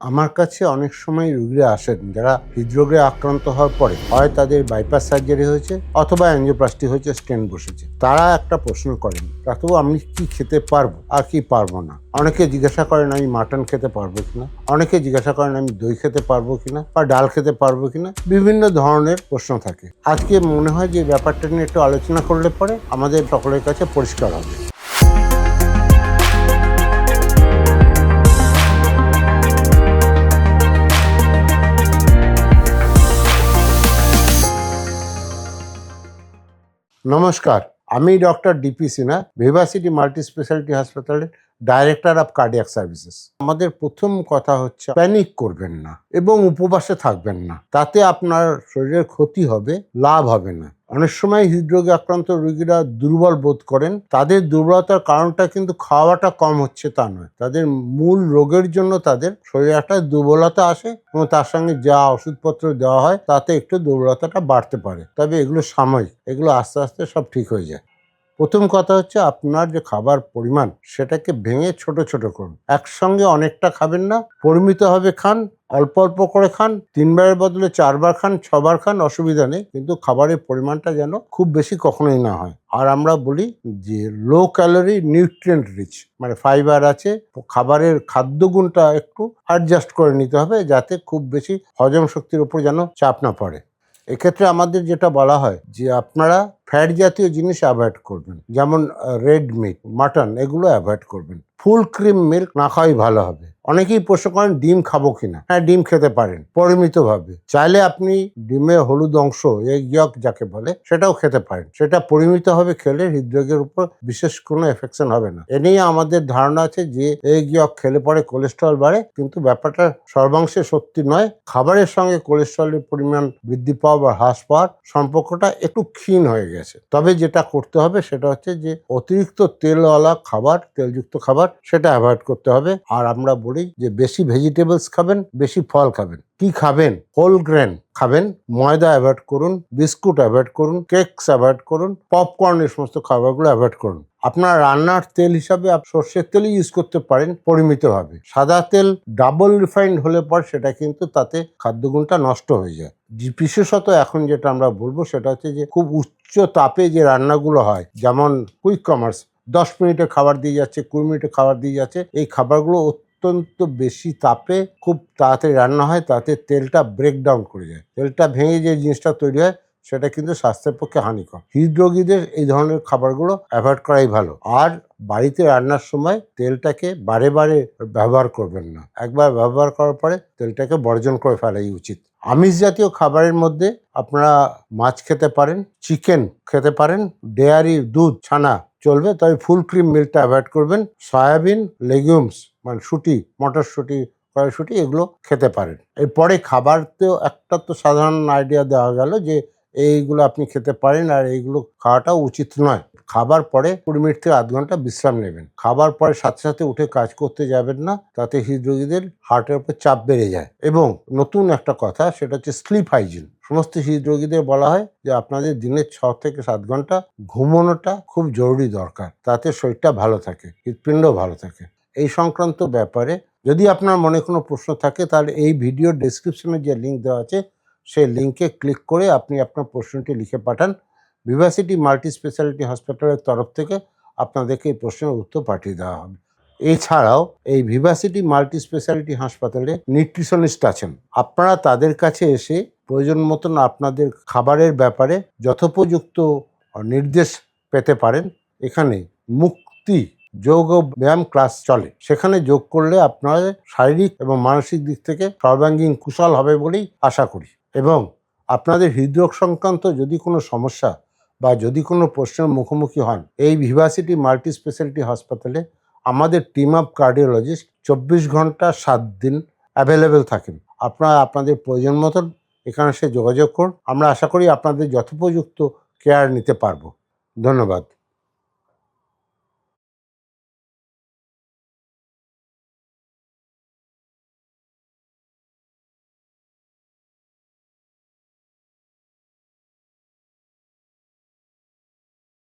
আমার কাছে অনেক সময় রুগীরা আসেন, যারা হৃদরোগে আক্রান্ত হওয়ার পরে হয় তাদের বাইপাস সার্জারি হয়েছে অথবা অ্যাঞ্জিওপ্লাস্টি হয়েছে স্টেন বসেছে। তারা একটা প্রশ্ন করেন, ডাক্তারবাবু, আমি কি খেতে পারব আর কি পারব না? অনেকে জিজ্ঞাসা করেন, আমি মাটন খেতে পারব কিনা অনেকে জিজ্ঞাসা করেন, আমি দই খেতে পারব কিনা বা ডাল খেতে পারব কিনা বিভিন্ন ধরনের প্রশ্ন থাকে। আজকে মনে হয় যে ব্যাপারটা নিয়ে একটু আলোচনা করলে পরে আমাদের সকলের কাছে পরিষ্কার হবে। নমস্কার আমি doctor DP Sinha Vivacity multi speciality হাসপাতালের ডাইরেক্টর অফ কার্ডিয়াক সার্ভিসেস আমাদের প্রথম কথা হচ্ছে প্যানিক করবেন না এবং উপবাসে থাকবেন না। তাতে আপনার শরীরের ক্ষতি হবে, লাভ হবে না। অনেক সময় হৃদরোগে আক্রান্ত রোগীরা দুর্বল বোধ করেন। তাদের দুর্বলতার কারণটা কিন্তু খাওয়াটা কম হচ্ছে তা নয়। তাদের মূল রোগের জন্য তাদের শরীরে একটা দুর্বলতা আসে এবং তার সঙ্গে যা ওষুধপত্র দেওয়া হয় তাতে একটু দুর্বলতাটা বাড়তে পারে। তবে এগুলো সাময়িক, এগুলো আস্তে আস্তে সব ঠিক হয়ে যায়। প্রথম কথা হচ্ছে আপনার যে খাবার পরিমাণ, সেটাকে ভেঙে ছোট ছোট করুন। একসঙ্গে অনেকটা খাবেন না পরিমিতভাবে খান, অল্প অল্প করে খান, তিনবারের বদলে চারবার খান, ছবার খান, অসুবিধা নেই, কিন্তু খাবারের পরিমাণটা যেন খুব বেশি কখনোই না হয়। আর আমরা বলি যে লো ক্যালোরি নিউট্রিয়েন্ট রিচ মানে ফাইবার আছে, খাবারের খাদ্যগুণটা একটু অ্যাডজাস্ট করে নিতে হবে, যাতে খুব বেশি হজম শক্তির উপর যেন চাপ না পড়ে। এক্ষেত্রে আমাদের যেটা বলা হয় যে আপনারা ফ্যাট জাতীয় জিনিস অ্যাভয়েড করবেন। যেমন রেড মিট মাটন এগুলো অ্যাভয়েড করবেন। ফুল ক্রিম মিল্ক না খাওয়াই ভালো হবে। অনেকেই প্রশ্ন করেন, ডিম খাব কিনা? হ্যাঁ ডিম খেতে পারেন, পরিমিতভাবে। চাইলে আপনি ডিমে হলুদ অংশ ইয়ক যাকে বলে, সেটাও খেতে পারেন। সেটা পরিমিতভাবে খেলে, হৃদরোগের উপর বিশেষ কোনো এফেকশন হবে না। এ নিয়ে আমাদের ধারণা আছে যে এগ ইয়ক খেলে পরে কোলেস্ট্রল বাড়ে, কিন্তু ব্যাপারটা সর্বাংশে সত্যি নয়। খাবারের সঙ্গে কোলেস্ট্রলের পরিমাণ বৃদ্ধি পাওয়া বা হ্রাস পাওয়ার সম্পর্কটা একটু ক্ষীণ হয়ে গেছে। তবে যেটা করতে হবে সেটা হচ্ছে যে অতিরিক্ত তেলওয়ালা খাবার, তেলযুক্ত খাবার সেটা অ্যাভয়েড করতে হবে। আর আমরা বলি যে বেশি ভেজিটেবলস খাবেন, বেশি ফল খাবেন। কি খাবেন? হোল গ্রেন খাবেন, ময়দা অ্যাভয়েড করুন, বিস্কুট অ্যাভয়েড করুন কেকস অ্যাভয়েড করুন পপকর্ন এই সমস্ত খাবারগুলো অ্যাভয়েড করুন। আপনার রান্নার তেল হিসাবে সর্ষের তেলই ইউজ করতে পারেন পরিমিতভাবে। সাদা তেল ডাবল রিফাইন্ড হলে পর সেটা কিন্তু তাতে খাদ্যগুণটা নষ্ট হয়ে যায়। বিশেষত এখন যেটা আমরা বলব সেটা হচ্ছে যে খুব উচ্চ তাপে যে রান্নাগুলো হয়, যেমন কুইক কমার্স দশ মিনিটে খাবার দিয়ে যাচ্ছে, কুড়ি মিনিটে খাবার দিয়ে যাচ্ছে, এই খাবারগুলো অত্যন্ত বেশি তাপে খুব তাড়াতাড়ি রান্না হয়, তাতে তেলটা ব্রেকডাউন করে যায়। তেলটা ভেঙে যে জিনিসটা তৈরি হয়, সেটা কিন্তু স্বাস্থ্যের পক্ষে হানিকর। হৃদরোগীদের এই ধরনের খাবারগুলো অ্যাভয়েড করাই ভালো। আর বাড়িতে রান্নার সময় তেলটাকে বারে বারে ব্যবহার করবেন না। একবার ব্যবহার করার পরে তেলটাকে বর্জন করে ফেলাই উচিত। আমিষ জাতীয় খাবারের মধ্যে আপনারা মাছ খেতে পারেন চিকেন খেতে পারেন ডেয়ারি দুধ, ছানা চলবে তবে ফুল ক্রিম মিল্কটা অ্যাভয়েড করবেন। সয়াবিন লেগিউমস মানে শুটি, মটরশুঁটি, কড়াইশুটি, এগুলো খেতে পারেন। এরপরে খাবারতেও একটা তো সাধারণ আইডিয়া দেওয়া গেল যে, এইগুলো আপনি খেতে পারেন আর এইগুলো খাওয়াটাও উচিত নয়। খাবার পরে কুড়ি মিনিট থেকে আধ ঘণ্টা বিশ্রাম নেবেন। খাবার পরে সাথে সাথে উঠে কাজ করতে যাবেন না, তাতে হৃদরোগীদের হার্টের উপর চাপ বেড়ে যায়। এবং নতুন একটা কথা, সেটা হচ্ছে স্লিপ হাইজিন। সমস্ত হৃদরোগীদের বলা হয় যে আপনাদের দিনে ছ থেকে সাত ঘণ্টা ঘুমানোটা খুব জরুরি দরকার, তাতে শরীরটা ভালো থাকে হৃৎপিণ্ড ভালো থাকে। এই সংক্রান্ত ব্যাপারে যদি আপনার মনে কোনো প্রশ্ন থাকে, তাহলে এই ভিডিও ডেসক্রিপশনে যে লিঙ্ক দেওয়া আছে, সেই লিঙ্কে ক্লিক করে আপনি আপনার প্রশ্নটি লিখে পাঠান। ভিভাসিটি মাল্টি স্পেশালিটি হসপিটালের তরফ থেকে আপনাদেরকে এই প্রশ্নের উত্তর পাঠিয়ে দেওয়া হবে। এছাড়াও এই ভিভাসিটি মাল্টি স্পেশালিটি হাসপাতালে নিউট্রিশনিস্ট আছেন। আপনারা তাদের কাছে এসে প্রয়োজন মতন আপনাদের খাবারের ব্যাপারে যথোপযুক্ত নির্দেশ পেতে পারেন। এখানে মুক্তি যোগ ও ব্যায়াম ক্লাস চলে। সেখানে যোগ করলে আপনার শারীরিক এবং মানসিক দিক থেকে সর্বাঙ্গীন কুশল হবে বলেই আশা করি। এবং আপনাদের হৃদরোগ সংক্রান্ত যদি কোনো সমস্যা বা যদি কোনো প্রশ্নের মুখোমুখি হন, এই ভিভাসিটি মাল্টি স্পেশালিটি হাসপাতালে আমাদের টিম অফ কার্ডিওলজিস্ট চব্বিশ ঘণ্টা সাত দিন অ্যাভেলেবেল থাকেন। আপনারা আপনাদের প্রয়োজন মতন এখানে সে যোগাযোগ করুন। আমরা আশা করি আপনাদের যথোপযুক্ত কেয়ার নিতে পারব। ধন্যবাদ।